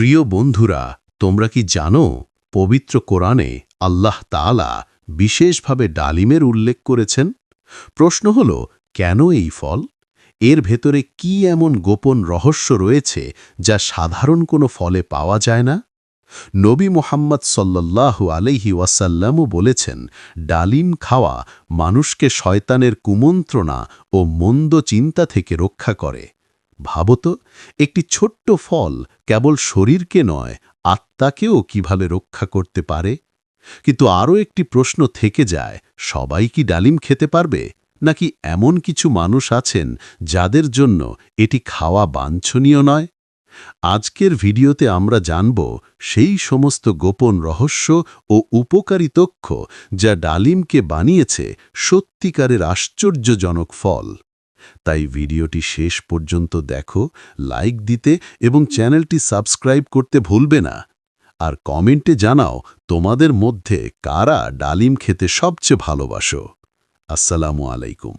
প্রিয় বন্ধুরা, তোমরা কি জানো, পবিত্র কোরআনে আল্লাহ তাআলা বিশেষভাবে ডালিমের উল্লেখ করেছেন? প্রশ্ন হল, কেন এই ফল? এর ভেতরে কি এমন গোপন রহস্য রয়েছে যা সাধারণ কোনো ফলে পাওয়া যায় না? নবী মোহাম্মদ সল্লাল্লাহু আলাইহি ওয়াসাল্লামও বলেছেন, ডালিম খাওয়া মানুষকে শয়তানের কুমন্ত্রণা ও মন্দ চিন্তা থেকে রক্ষা করে। ভাবত, একটি ছোট্ট ফল কেবল শরীরকে নয়, আত্মাকেও কীভাবে রক্ষা করতে পারে? কিন্তু আরও একটি প্রশ্ন থেকে যায়, সবাই কি ডালিম খেতে পারবে? নাকি এমন কিছু মানুষ আছেন যাদের জন্য এটি খাওয়া বাঞ্ছনীয় নয়? আজকের ভিডিওতে আমরা জানব সেই সমস্ত গোপন রহস্য ও উপকারী তথ্য যা ডালিমকে বানিয়েছে সত্যিকারের আশ্চর্যজনক ফল। তাই ভিডিওটি শেষ পর্যন্ত দেখো, লাইক দিতে এবং চ্যানেলটি সাবস্ক্রাইব করতে ভুলবে না। আর কমেন্টে জানাও, তোমাদের মধ্যে কারা ডালিম খেতে সবচেয়ে ভালোবাসো। আসসালামু আলাইকুম।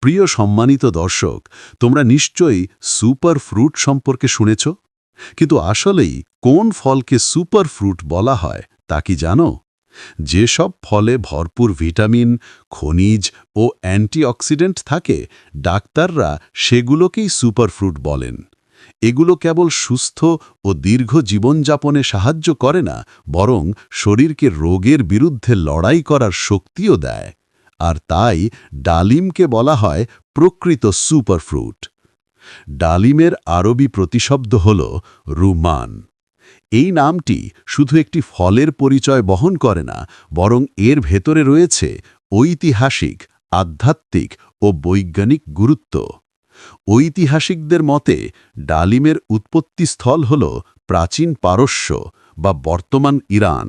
প্রিয় সম্মানিত দর্শক, তোমরা নিশ্চয়ই সুপার ফ্রুট সম্পর্কে শুনেছ? কিন্তু আসলেই কোন ফলকে সুপার ফ্রুট বলা হয় তা কি জানো? যেসব ফলে ভরপুর ভিটামিন, খনিজ ও অ্যান্টিঅক্সিডেন্ট থাকে, ডাক্তাররা সেগুলোকেই সুপারফ্রুট বলেন। এগুলো কেবল সুস্থ ও দীর্ঘ জীবনযাপনে সাহায্য করে না, বরং শরীরকে রোগের বিরুদ্ধে লড়াই করার শক্তিও দেয়। আর তাই ডালিমকে বলা হয় প্রকৃত সুপারফ্রুট। ডালিমের আরবি প্রতিশব্দ হল রুমান। এই নামটি শুধু একটি ফলের পরিচয় বহন করে না, বরং এর ভেতরে রয়েছে ঐতিহাসিক, আধ্যাত্মিক ও বৈজ্ঞানিক গুরুত্ব। ঐতিহাসিকদের মতে, ডালিমের উৎপত্তিস্থল হল প্রাচীন পারস্য বা বর্তমান ইরান।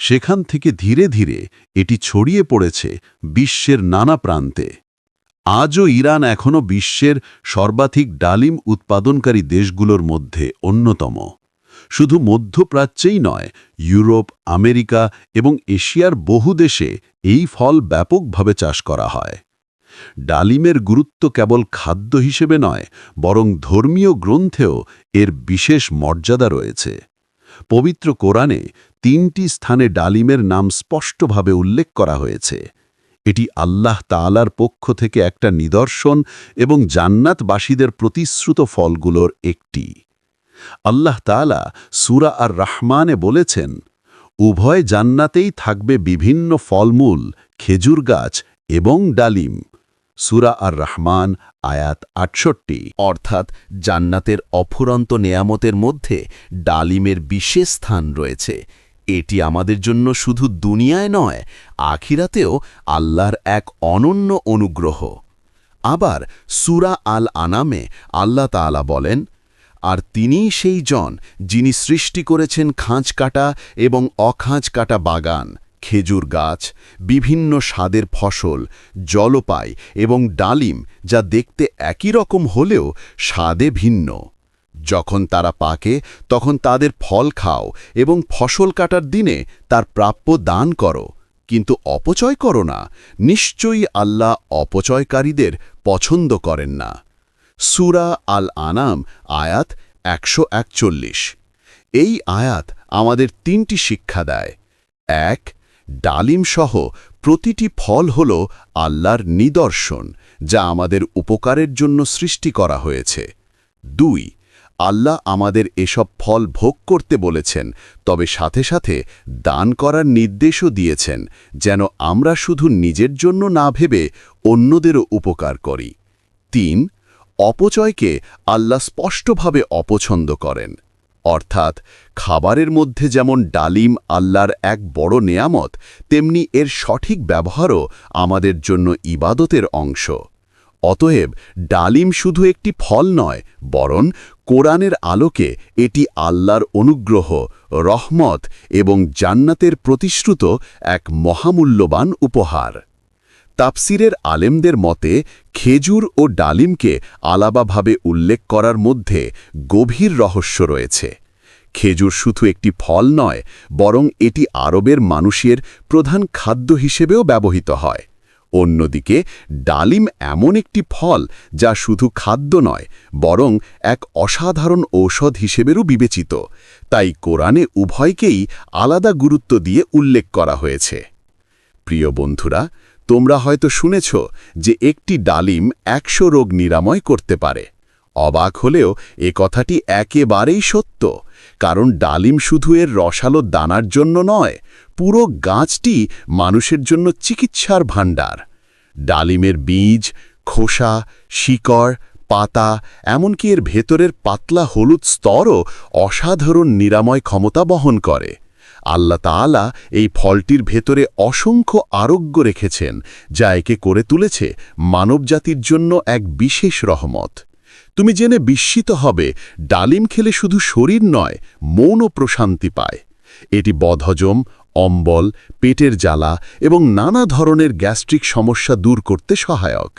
সেখান থেকে ধীরে ধীরে এটি ছড়িয়ে পড়েছে বিশ্বের নানা প্রান্তে। আজও ইরান এখনও বিশ্বের সর্বাধিক ডালিম উৎপাদনকারী দেশগুলোর মধ্যে অন্যতম। শুধু মধ্যপ্রাচ্যেই নয়, ইউরোপ, আমেরিকা এবং এশিয়ার বহু দেশে এই ফল ব্যাপকভাবে চাষ করা হয়। ডালিমের গুরুত্ব কেবল খাদ্য হিসেবে নয়, বরং ধর্মীয় গ্রন্থেও এর বিশেষ মর্যাদা রয়েছে। পবিত্র কোরআনে তিনটি স্থানে ডালিমের নাম স্পষ্টভাবে উল্লেখ করা হয়েছে। এটি আল্লাহ তালার পক্ষ থেকে একটা নিদর্শন এবং জান্নাতবাসীদের প্রতিশ্রুত ফলগুলোর একটি। আল্লাহ তালা সুরা আর রাহমানে বলেছেন, উভয় জান্নাতেই থাকবে বিভিন্ন ফলমূল, খেজুর গাছ এবং ডালিম। সুরা আর রহমান আয়াত আটষট্টি। অর্থাৎ জান্নাতের অফুরন্ত নেয়ামতের মধ্যে ডালিমের বিশেষ স্থান রয়েছে। এটি আমাদের জন্য শুধু দুনিয়ায় নয়, আখিরাতেও আল্লাহর এক অনন্য অনুগ্রহ। আবার সুরা আল আনামে আল্লাহ তালা বলেন আর তিনিই সেই জন যিনি সৃষ্টি করেছেন খাঁজ কাটা এবং অখাঁজ কাটা বাগান, খেজুর গাছ, বিভিন্ন স্বাদের ফসল, জলপাই এবং ডালিম যা দেখতে একই রকম হলেও স্বাদে ভিন্ন। যখন তারা পাকে, তখন তাদের ফল খাও এবং ফসল কাটার দিনে তার প্রাপ্য দান করো। কিন্তু অপচয় করো না। নিশ্চয়ই আল্লাহ অপচয়কারীদের পছন্দ করেন না। সুরা আল আনাম আয়াত একশো একচল্লিশ। এই আয়াত আমাদের তিনটি শিক্ষা দেয়। এক ডালিমসহ প্রতিটি ফল হল আল্লাহর নিদর্শন, যা আমাদের উপকারের জন্য সৃষ্টি করা হয়েছে। দুই, আল্লাহ আমাদের এসব ফল ভোগ করতে বলেছেন, তবে সাথে সাথে দান করার নির্দেশও দিয়েছেন, যেন আমরা শুধু নিজের জন্য না ভেবে অন্যদেরও উপকার করি। তিন অপচয়কে আল্লাহ স্পষ্টভাবে অপছন্দ করেন। অর্থাৎ, খাবারের মধ্যে যেমন ডালিম আল্লাহর এক বড় নেয়ামত, তেমনি এর সঠিক ব্যবহারও আমাদের জন্য ইবাদতের অংশ। অতএব, ডালিম শুধু একটি ফল নয়, বরং কোরআনের আলোকে এটি আল্লাহর অনুগ্রহ, রহমত এবং জান্নাতের প্রতিশ্রুত এক মহামূল্যবান উপহার। তাপসিরের আলেমদের মতে, খেজুর ও ডালিমকে আলাবাভাবে উল্লেখ করার মধ্যে গভীর রহস্য রয়েছে। খেজুর শুধু একটি ফল নয়, বরং এটি আরবের মানুষের প্রধান খাদ্য হিসেবেও ব্যবহৃত হয়। অন্যদিকে, ডালিম এমন একটি ফল যা শুধু খাদ্য নয়, বরং এক অসাধারণ ঔষধ হিসেবেও বিবেচিত। তাই কোরআনে উভয়কেই আলাদা গুরুত্ব দিয়ে উল্লেখ করা হয়েছে। প্রিয় বন্ধুরা তোমরা হয়তো শুনেছ যে একটি ডালিম একশো রোগ নিরাময় করতে পারে। অবাক হলেও এ কথাটি একেবারেই সত্য, কারণ ডালিম শুধু এর রসালো দানার জন্য নয়, পুরো গাছটি মানুষের জন্য চিকিৎসার ভাণ্ডার। ডালিমের বীজ, খোসা, শিকড়, পাতা, এমনকি এর ভেতরের পাতলা হলুদ স্তরও অসাধারণ নিরাময় ক্ষমতা বহন করে। আল্লাহ তাআলা এই ফলটির ভেতরে অসংখ্য আরোগ্য রেখেছেন, যা একে করে তুলেছে মানবজাতির জন্য এক বিশেষ রহমত। তুমি জেনে বিস্মিত হবে, ডালিম খেলে শুধু শরীর নয়, মৌনও প্রশান্তি পায়। এটি বদহজম, অম্বল, পেটের জ্বালা এবং নানা ধরনের গ্যাস্ট্রিক সমস্যা দূর করতে সহায়ক।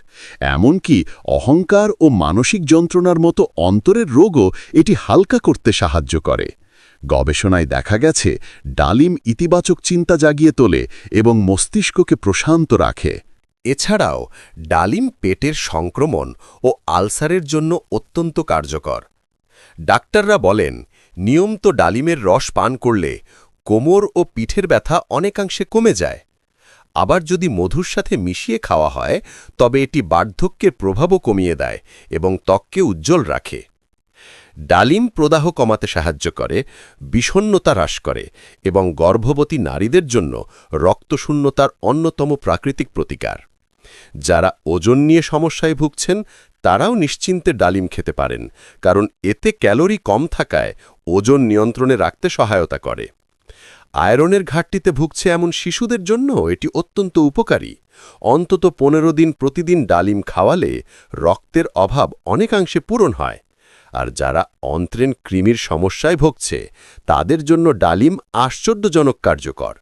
এমনকি অহংকার ও মানসিক যন্ত্রণার মতো অন্তরের রোগও এটি হালকা করতে সাহায্য করে। গবেষণায় দেখা গেছে, ডালিম ইতিবাচক চিন্তা জাগিয়ে তোলে এবং মস্তিষ্ককে প্রশান্ত রাখে। এছাড়াও, ডালিম পেটের সংক্রমণ ও আলসারের জন্য অত্যন্ত কার্যকর। ডাক্তাররা বলেন, নিয়মিত ডালিমের রস পান করলে কোমর ও পিঠের ব্যথা অনেকাংশে কমে যায়। আবার যদি মধুর সাথে মিশিয়ে খাওয়া হয়, তবে এটি বার্ধক্যের প্রভাবও কমিয়ে দেয় এবং ত্বককে উজ্জ্বল রাখে। ডালিম প্রদাহ কমাতে সাহায্য করে বিষণ্নতা হ্রাস করে এবং গর্ভবতী নারীদের জন্য রক্তশূন্যতার অন্যতম প্রাকৃতিক প্রতিকার। যারা ওজন নিয়ে সমস্যায় ভুগছেন, তারাও নিশ্চিন্তে ডালিম খেতে পারেন, কারণ এতে ক্যালোরি কম থাকায় ওজন নিয়ন্ত্রণে রাখতে সহায়তা করে। আয়রনের ঘাটতিতে ভুগছে এমন শিশুদের জন্য এটি অত্যন্ত উপকারী। অন্তত পনেরো দিন প্রতিদিন ডালিম খাওয়ালে রক্তের অভাব অনেকাংশে পূরণ হয়। আর যারা অন্ত্রেন কৃমির সমস্যায় ভুগছে, তাদের জন্য ডালিম আশ্চর্যজনক কার্যকর।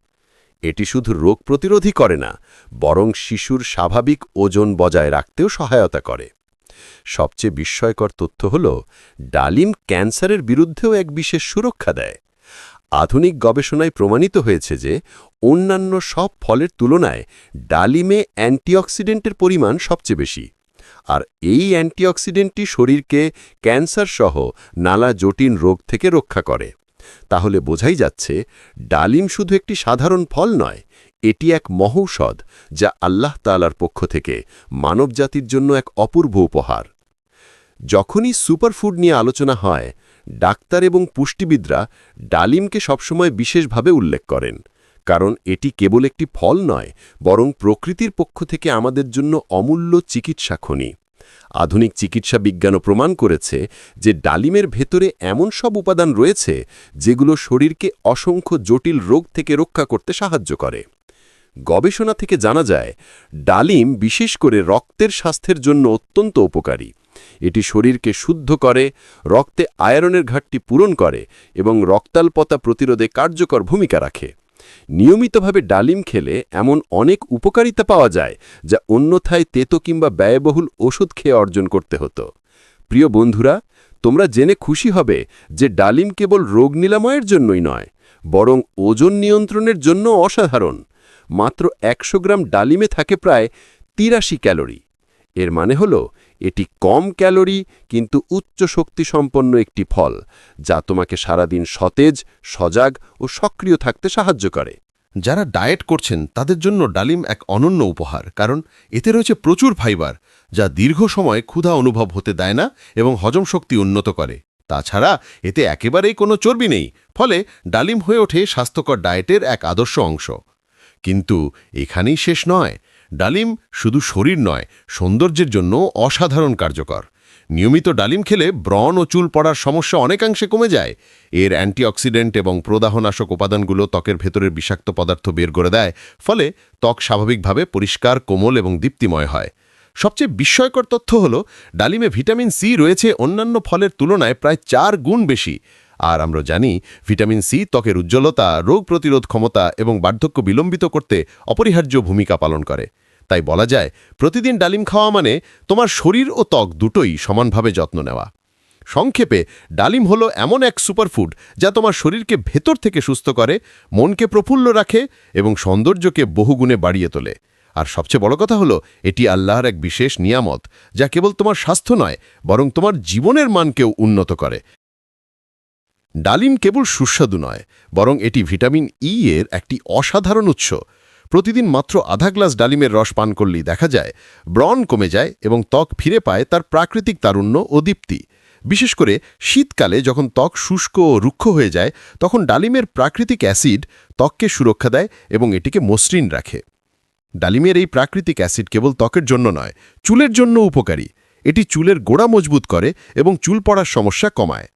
এটি শুধু রোগ প্রতিরোধী করে না, বরং শিশুর স্বাভাবিক ওজন বজায় রাখতেও সহায়তা করে। সবচেয়ে বিস্ময়কর তথ্য হল, ডালিম ক্যান্সারের বিরুদ্ধেও এক বিশেষ সুরক্ষা দেয়। আধুনিক গবেষণায় প্রমাণিত হয়েছে যে, অন্যান্য সব ফলের তুলনায় ডালিমে অ্যান্টিঅক্সিডেন্টের পরিমাণ সবচেয়ে বেশি। আর এই অ্যান্টিঅক্সিডেন্টটি শরীরকে ক্যান্সার সহ নানা জটিল রোগ থেকে রক্ষা করে। তাহলে বোঝাই যাচ্ছে, ডালিম শুধু একটি সাধারণ ফল নয়, এটি এক মহৌষধ যা আল্লাহ তালার পক্ষ থেকে মানবজাতির জন্য এক অপূর্ব উপহার। যখনই সুপারফুড নিয়ে আলোচনা হয়, ডাক্তার এবং পুষ্টিবিদরা ডালিমকে সবসময় বিশেষভাবে উল্লেখ করেন। কারণ এটি কেবল একটি ফল নয়, বরং প্রকৃতির পক্ষ থেকে আমাদের জন্য অমূল্য চিকিৎসা খনি। আধুনিক চিকিৎসা বিজ্ঞানও প্রমাণ করেছে যে ডালিমের ভেতরে এমন সব উপাদান রয়েছে যেগুলো শরীরকে অসংখ্য জটিল রোগ থেকে রক্ষা করতে সাহায্য করে। গবেষণা থেকে জানা যায়, ডালিম বিশেষ করে রক্তের স্বাস্থ্যের জন্য অত্যন্ত উপকারী। এটি শরীরকে শুদ্ধ করে, রক্তে আয়রনের ঘাটতি পূরণ করে এবং রক্তাল্পতা প্রতিরোধে কার্যকর ভূমিকা রাখে। নিয়মিতভাবে ডালিম খেলে এমন অনেক উপকারিতা পাওয়া যায়, যা অন্যথায় তেতো কিংবা ব্যয়বহুল ওষুধ খেয়ে অর্জন করতে হতো। প্রিয় বন্ধুরা, তোমরা জেনে খুশি হবে যে ডালিম কেবল রোগ নিলাময়ের জন্যই নয়, বরং ওজন নিয়ন্ত্রণের জন্য অসাধারণ। মাত্র একশো গ্রাম ডালিমে থাকে প্রায় তিরাশি ক্যালোরি। এর মানে হল এটি কম ক্যালোরি কিন্তু উচ্চ শক্তি সম্পন্ন একটি ফল, যা তোমাকে সারাদিন সতেজ, সজাগ ও সক্রিয় থাকতে সাহায্য করে। যারা ডায়েট করছেন, তাদের জন্য ডালিম এক অনন্য উপহার, কারণ এতে রয়েছে প্রচুর ফাইবার, যা দীর্ঘ সময় ক্ষুধা অনুভব হতে দেয় না এবং হজম শক্তি উন্নত করে। তাছাড়া, এতে একেবারেই কোনো চর্বি নেই, ফলে ডালিম হয়ে ওঠে স্বাস্থ্যকর ডায়েটের এক আদর্শ অংশ। কিন্তু এখানেই শেষ নয়। ডালিম শুধু শরীর নয়, সৌন্দর্যের জন্য অসাধারণ কার্যকর। নিয়মিত ডালিম খেলে ব্রণ ও চুল পড়ার সমস্যা অনেকাংশে কমে যায়। এর অ্যান্টিঅক্সিডেন্ট এবং প্রদাহনাশক উপাদানগুলো ত্বকের ভেতরের বিষাক্ত পদার্থ বের করে দেয়, ফলে ত্বক স্বাভাবিকভাবে পরিষ্কার, কোমল এবং দীপ্তিময় হয়। সবচেয়ে বিস্ময়কর তথ্য হল, ডালিমে ভিটামিন সি রয়েছে অন্যান্য ফলের তুলনায় প্রায় চার গুণ বেশি। আর আমরা জানি, ভিটামিন সি ত্বকের উজ্জ্বলতা, রোগ প্রতিরোধ ক্ষমতা এবং বার্ধক্য বিলম্বিত করতে অপরিহার্য ভূমিকা পালন করে। তাই বলা যায়, প্রতিদিন ডালিম খাওয়া মানে তোমার শরীর ও ত্বক দুটোই সমানভাবে যত্ন নেওয়া। সংক্ষেপে, ডালিম হলো এমন এক সুপারফুড যা তোমার শরীরকে ভেতর থেকে সুস্থ করে, মনকে প্রফুল্ল রাখে এবং সৌন্দর্যকে বহুগুণে বাড়িয়ে তোলে। আর সবচেয়ে বড় কথা হলো, এটি আল্লাহর এক বিশেষ নিয়ামত যা কেবল তোমার স্বাস্থ্য নয়, বরং তোমার জীবনের মানকেও উন্নত করে। ডালিম কেবল সুস্বাদু নয়, বরং এটি ভিটামিন ই এর একটি অসাধারণ উৎস। প্রতিদিন মাত্র আধা গ্লাস ডালিমের রস পান করলেই দেখা যায়, ব্রণ কমে যায় এবং ত্বক ফিরে পায় তার প্রাকৃতিক তারুণ্য ও দীপ্তি। বিশেষ করে শীতকালে যখন ত্বক শুষ্ক ও রুক্ষ হয়ে যায়, তখন ডালিমের প্রাকৃতিক অ্যাসিড ত্বককে সুরক্ষা দেয় এবং এটিকে মসৃণ রাখে। ডালিমের এই প্রাকৃতিক অ্যাসিড কেবল ত্বকের জন্য নয়, চুলের জন্য উপকারী। এটি চুলের গোড়া মজবুত করে এবং চুল পড়ার সমস্যা কমায়।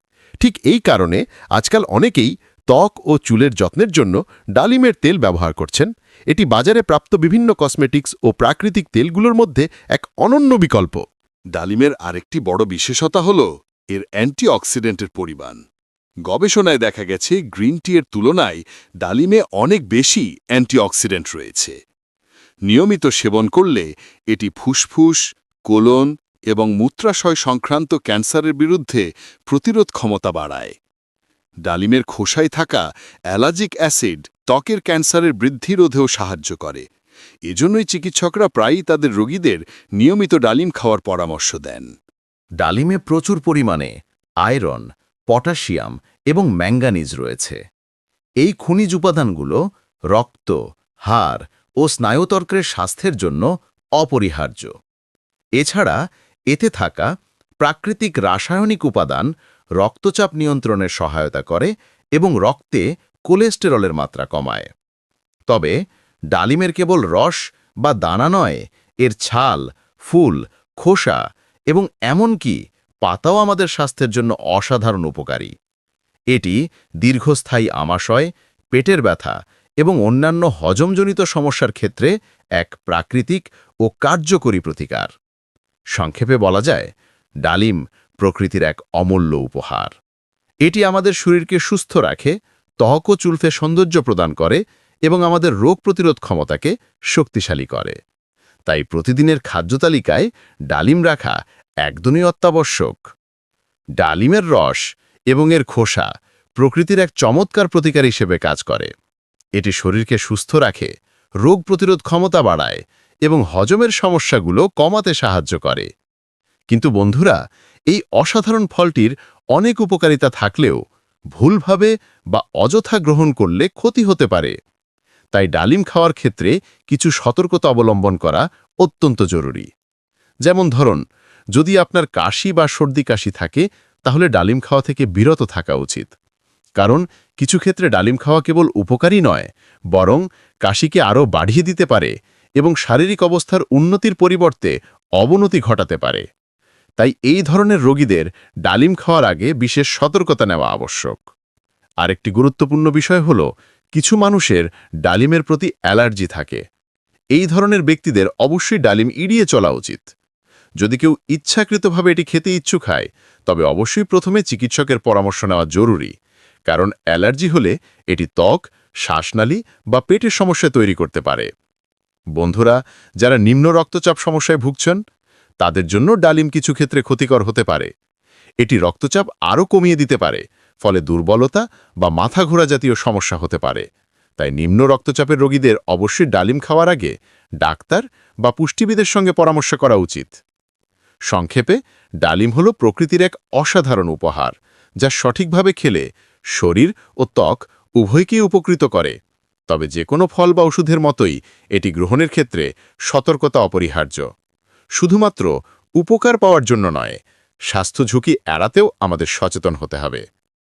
ঠিক এই কারণে আজকাল অনেকেই ত্বক ও চুলের যত্নের জন্য ডালিমের তেল ব্যবহার করছেন। এটি বাজারে প্রাপ্ত বিভিন্ন কসমেটিক্স ও প্রাকৃতিক তেলগুলোর মধ্যে এক অনন্য বিকল্প। ডালিমের আরেকটি বড় বিশেষতা হল এর অ্যান্টিঅক্সিডেন্টের পরিমাণ। গবেষণায় দেখা গেছে, গ্রিন টি এর তুলনায় ডালিমে অনেক বেশি অ্যান্টিঅক্সিডেন্ট রয়েছে। নিয়মিত সেবন করলে এটি ফুসফুস, কোলন এবং মূত্রাশয় সংক্রান্ত ক্যান্সারের বিরুদ্ধে প্রতিরোধ ক্ষমতা বাড়ায়। ডালিমের খোসায় থাকা অ্যালার্জিক অ্যাসিড ত্বকের ক্যান্সারের বৃদ্ধি রোধেও সাহায্য করে। এজন্যই চিকিৎসকরা প্রায়ই তাদের রোগীদের নিয়মিত ডালিম খাওয়ার পরামর্শ দেন। ডালিমে প্রচুর পরিমাণে আয়রন, পটাশিয়াম এবং ম্যাঙ্গানিজ রয়েছে। এই খনিজ উপাদানগুলো রক্ত, হাড় ও স্নায়ুতর্কের স্বাস্থ্যের জন্য অপরিহার্য। এছাড়া এতে থাকা প্রাকৃতিক রাসায়নিক উপাদান রক্তচাপ নিয়ন্ত্রণের সহায়তা করে এবং রক্তে কোলেস্টেরলের মাত্রা কমায়। তবে ডালিমের কেবল রস বা দানা নয়, এর ছাল, ফুল, খোসা এবং এমনকি পাতাও আমাদের স্বাস্থ্যের জন্য অসাধারণ উপকারী। এটি দীর্ঘস্থায়ী আমাশয়, পেটের ব্যথা এবং অন্যান্য হজমজনিত সমস্যার ক্ষেত্রে এক প্রাকৃতিক ও কার্যকরী প্রতিকার। সংক্ষেপে বলা যায়, ডালিম প্রকৃতির এক অমূল্য উপহার। এটি আমাদের শরীরকে সুস্থ রাখে, ত্বক ও চুলফে সৌন্দর্য প্রদান করে এবং আমাদের রোগ প্রতিরোধ ক্ষমতাকে শক্তিশালী করে। তাই প্রতিদিনের খাদ্য তালিকায় ডালিম রাখা একদমই অত্যাবশ্যক। ডালিমের রস এবং এর খোসা প্রকৃতির এক চমৎকার প্রতিকার হিসেবে কাজ করে। এটি শরীরকে সুস্থ রাখে, রোগ প্রতিরোধ ক্ষমতা বাড়ায় এবং হজমের সমস্যাগুলো কমাতে সাহায্য করে। কিন্তু বন্ধুরা এই অসাধারণ ফলটির অনেক উপকারিতা থাকলেও ভুলভাবে বা অযথা গ্রহণ করলে ক্ষতি হতে পারে। তাই ডালিম খাওয়ার ক্ষেত্রে কিছু সতর্কতা অবলম্বন করা অত্যন্ত জরুরি। যেমন ধরুন, যদি আপনার কাশি বা সর্দি কাশি থাকে, তাহলে ডালিম খাওয়া থেকে বিরত থাকা উচিত। কারণ কিছু ক্ষেত্রে ডালিম খাওয়া কেবল উপকারী নয়, বরং কাশিকে আরও বাড়িয়ে দিতে পারে এবং শারীরিক অবস্থার উন্নতির পরিবর্তে অবনতি ঘটাতে পারে। তাই এই ধরনের রোগীদের ডালিম খাওয়ার আগে বিশেষ সতর্কতা নেওয়া আবশ্যক। আরেকটি গুরুত্বপূর্ণ বিষয় হল, কিছু মানুষের ডালিমের প্রতি অ্যালার্জি থাকে। এই ধরনের ব্যক্তিদের অবশ্যই ডালিম এড়িয়ে চলা উচিত। যদি কেউ ইচ্ছাকৃতভাবে এটি খেতে ইচ্ছুক হয়, তবে অবশ্যই প্রথমে চিকিৎসকের পরামর্শ নেওয়া জরুরি, কারণ অ্যালার্জি হলে এটি ত্বক, শ্বাসনালী বা পেটের সমস্যা তৈরি করতে পারে। বন্ধুরা, যারা নিম্ন রক্তচাপ সমস্যায় ভুগছেন তাদের জন্য ডালিম কিছু ক্ষেত্রে ক্ষতিকর হতে পারে। এটি রক্তচাপ আরও কমিয়ে দিতে পারে, ফলে দুর্বলতা বা মাথা ঘোরা জাতীয় সমস্যা হতে পারে। তাই নিম্ন রক্তচাপের রোগীদের অবশ্যই ডালিম খাওয়ার আগে ডাক্তার বা পুষ্টিবিদের সঙ্গে পরামর্শ করা উচিত। সংক্ষেপে, ডালিম হল প্রকৃতির এক অসাধারণ উপহার, যা সঠিকভাবে খেলে শরীর ও ত্বক উভয়কেই উপকৃত করে। তবে যে কোনো ফল বা ওষুধের মতোই এটি গ্রহণের ক্ষেত্রে সতর্কতা অপরিহার্য। শুধুমাত্র উপকার পাওয়ার জন্য নয় স্বাস্থ্য ঝুঁকি এড়াতেও আমাদের সচেতন হতে হবে।